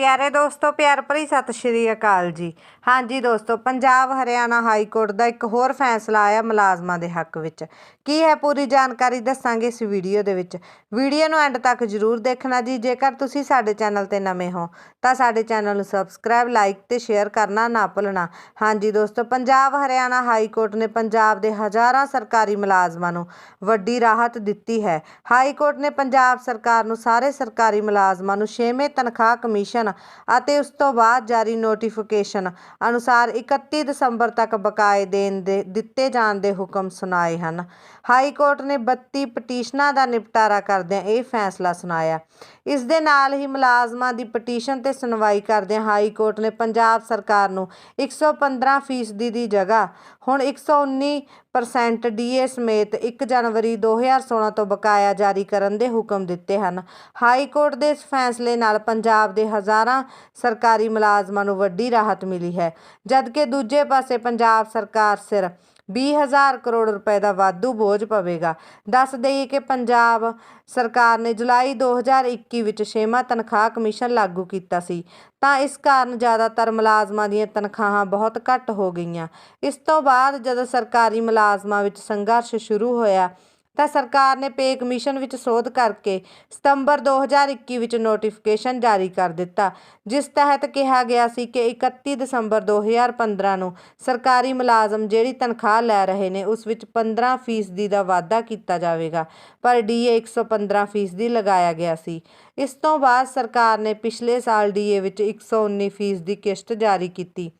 ਪਿਆਰੇ ਦੋਸਤੋ, ਪਿਆਰ ਭਰੀ ਸਤਿ ਸ਼੍ਰੀ ਅਕਾਲ ਜੀ। ਹਾਂਜੀ ਦੋਸਤੋ, ਪੰਜਾਬ ਹਰਿਆਣਾ ਹਾਈ ਕੋਰਟ ਦਾ ਇੱਕ ਹੋਰ ਫੈਸਲਾ ਆਇਆ ਮੁਲਾਜ਼ਮਾਂ ਦੇ ਹੱਕ ਵਿੱਚ। ਕੀ ਹੈ ਪੂਰੀ ਜਾਣਕਾਰੀ ਦੱਸਾਂਗੇ ਇਸ ਵੀਡੀਓ ਦੇ ਵਿੱਚ। ਵੀਡੀਓ ਨੂੰ ਐਂਡ ਤੱਕ ਜਰੂਰ ਦੇਖਣਾ ਜੀ। ਜੇਕਰ ਤੁਸੀਂ ਸਾਡੇ ਚੈਨਲ ਤੇ ਨਵੇਂ ਹੋ, ਤਾਂ ਸਾਡੇ ਚੈਨਲ ਨੂੰ ਸਬਸਕ੍ਰਾਈਬ, ਲਾਈਕ ਤੇ ਸ਼ੇਅਰ ਕਰਨਾ ਨਾ ਭੁੱਲਣਾ। ਹਾਂਜੀ ਦੋਸਤੋ, ਪੰਜਾਬ ਹਰਿਆਣਾ ਹਾਈ ਕੋਰਟ ਨੇ ਪੰਜਾਬ ਦੇ ਹਜ਼ਾਰਾਂ ਸਰਕਾਰੀ ਮੁਲਾਜ਼ਮਾਂ ਨੂੰ ਵੱਡੀ ਰਾਹਤ ਦਿੱਤੀ ਹੈ। ਹਾਈ ਕੋਰਟ ਨੇ ਪੰਜਾਬ ਸਰਕਾਰ ਨੂੰ ਸਾਰੇ ਸਰਕਾਰੀ ਮੁਲਾਜ਼ਮਾਂ ਨੂੰ 6ਵੇਂ ਤਨਖਾਹ ਕਮਿਸ਼ਨ ਅਤੇ ਉਸ ਤੋਂ ਬਾਅਦ ਜਾਰੀ ਨੋਟੀਫਿਕੇਸ਼ਨ ਅਨੁਸਾਰ 31 ਦਸੰਬਰ ਤੱਕ ਬਕਾਏ ਦੇਣ ਦੇ, ਦਿੱਤੇ ਜਾਣ ਦੇ ਹੁਕਮ ਸੁਣਾਏ ਹਨ। ਹਾਈ ਕੋਰਟ ਨੇ 32 ਪਟੀਸ਼ਨਾਂ ਦਾ ਨਿਪਟਾਰਾ ਕਰਦਿਆਂ ਇਹ ਫੈਸਲਾ ਸੁਣਾਇਆ। ਇਸ ਦੇ ਨਾਲ ਹੀ ਮੁਲਾਜ਼ਮਾਂ ਦੀ ਪਟੀਸ਼ਨ ਤੇ ਸੁਣਵਾਈ ਕਰਦਿਆਂ ਹਾਈ ਕੋਰਟ ਨੇ ਪੰਜਾਬ ਸਰਕਾਰ ਨੂੰ 115 ਫੀਸਦੀ ਦੀ ਜਗ੍ਹਾ, ਹੁਣ 119% ਪਰਸੈਂਟ ਡੀਏ ਸਮੇਤ 1 ਜਨਵਰੀ 2016 ਤੋਂ ਬਕਾਇਆ ਜਾਰੀ ਕਰਨ ਦੇ ਹੁਕਮ ਦਿੱਤੇ ਹਨ। ਹਾਈ ਕੋਰਟ ਦੇ ਇਸ ਫੈਸਲੇ ਨਾਲ ਪੰਜਾਬ ਦੇ ਹਜ਼ਾਰਾਂ ਸਰਕਾਰੀ ਮੁਲਾਜ਼ਮਾਂ ਨੂੰ ਵੱਡੀ ਰਾਹਤ ਮਿਲੀ ਹੈ, ਜਦਕਿ ਦੂਜੇ ਪਾਸੇ ਪੰਜਾਬ ਸਰਕਾਰ ਸਿਰ 20000 ਕਰੋੜ ਰੁਪਏ ਦਾ ਵਾਧੂ ਬੋਝ ਪਵੇਗਾ। ਦੱਸ ਦੇਈਏ ਕਿ ਪੰਜਾਬ ਸਰਕਾਰ ਨੇ ਜੁਲਾਈ 2021 ਵਿੱਚ ਛੇਵਾਂ ਤਨਖਾਹ ਕਮਿਸ਼ਨ ਲਾਗੂ ਕੀਤਾ ਸੀ। ਤਾਂ ਇਸ ਕਾਰਨ ਜ਼ਿਆਦਾਤਰ ਮੁਲਾਜ਼ਮਾਂ ਦੀਆਂ ਤਨਖਾਹਾਂ ਬਹੁਤ ਘੱਟ ਹੋ ਗਈਆਂ। ਇਸ ਤੋਂ ਬਾਅਦ ਜਦੋਂ ਸਰਕਾਰੀ ਮੁਲਾਜ਼ਮਾਂ ਵਿੱਚ ਸੰਘਰਸ਼ ਸ਼ੁਰੂ ਹੋਇਆ ਤਾਂ ਸਰਕਾਰ ਨੇ ਪੇ ਕਮਿਸ਼ਨ ਵਿੱਚ ਸੋਧ ਕਰਕੇ ਸਤੰਬਰ 2021 ਵਿੱਚ ਨੋਟੀਫਿਕੇਸ਼ਨ ਜਾਰੀ ਕਰ ਦਿੱਤਾ, ਜਿਸ ਤਹਿਤ ਕਿਹਾ ਗਿਆ ਸੀ ਕਿ 31 ਦਸੰਬਰ 2015 ਨੂੰ ਸਰਕਾਰੀ ਮੁਲਾਜ਼ਮ ਜਿਹੜੀ ਤਨਖਾਹ ਲੈ ਰਹੇ ਨੇ, ਉਸ ਵਿੱਚ 15% ਫੀਸਦੀ ਦਾ ਵਾਧਾ ਕੀਤਾ ਜਾਵੇਗਾ, ਪਰ ਡੀਏ 115% ਫੀਸਦੀ ਲਗਾਇਆ ਗਿਆ ਸੀ। ਇਸ ਤੋਂ ਬਾਅਦ ਸਰਕਾਰ ਨੇ ਪਿਛਲੇ ਸਾਲ ਡੀਏ ਵਿੱਚ 119% ਫੀਸਦੀ ਕਿਸ਼ਤ ਜਾਰੀ ਕੀਤੀ।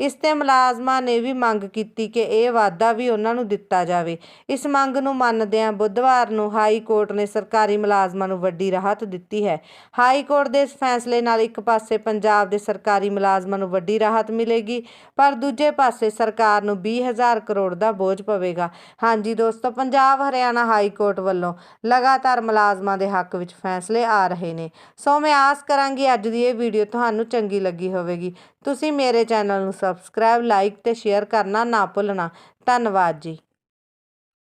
ਇਸ ਤੇ ਮੁਲਾਜ਼ਮਾਂ ਨੇ ਵੀ ਮੰਗ ਕੀਤੀ ਕਿ ਇਹ ਵਾਧਾ ਵੀ ਉਹਨਾਂ ਨੂੰ ਦਿੱਤਾ ਜਾਵੇ। ਇਸ ਮੰਗ ਨੂੰ ਮੰਨਦਿਆਂ ਬੁੱਧਵਾਰ ਨੂੰ ਹਾਈ ਕੋਰਟ ਨੇ ਸਰਕਾਰੀ ਮੁਲਾਜ਼ਮਾਂ ਨੂੰ ਵੱਡੀ ਰਾਹਤ ਦਿੱਤੀ ਹੈ। ਹਾਈ ਕੋਰਟ ਦੇ ਇਸ ਫੈਸਲੇ ਨਾਲ ਇੱਕ ਪਾਸੇ ਪੰਜਾਬ ਦੇ ਸਰਕਾਰੀ ਮੁਲਾਜ਼ਮਾਂ ਨੂੰ ਵੱਡੀ ਰਾਹਤ ਮਿਲੇਗੀ, ਪਰ ਦੂਜੇ ਪਾਸੇ ਸਰਕਾਰ ਨੂੰ 20000 ਕਰੋੜ ਦਾ ਬੋਝ ਪਵੇਗਾ। ਹਾਂਜੀ ਦੋਸਤੋ, ਪੰਜਾਬ ਹਰਿਆਣਾ ਹਾਈ ਕੋਰਟ ਵੱਲੋਂ ਲਗਾਤਾਰ ਮੁਲਾਜ਼ਮਾਂ ਦੇ ਹੱਕ ਵਿੱਚ ਫੈਸਲੇ ਆ ਰਹੇ ਨੇ। ਸੋ ਮੈਂ ਆਸ ਕਰਾਂਗੀ ਅੱਜ ਦੀ ਇਹ ਵੀਡੀਓ ਤੁਹਾਨੂੰ ਚੰਗੀ ਲੱਗੀ ਹੋਵੇਗੀ। ਤੁਸੀਂ ਮੇਰੇ ਚੈਨਲ ਚੈਨਲ ਨੂੰ ਸਬਸਕ੍ਰਾਈਬ ਲਾਈਕ ਤੇ ਸ਼ੇਅਰ ਕਰਨਾ ਨਾ ਭੁੱਲਣਾ। ਧੰਨਵਾਦ ਜੀ।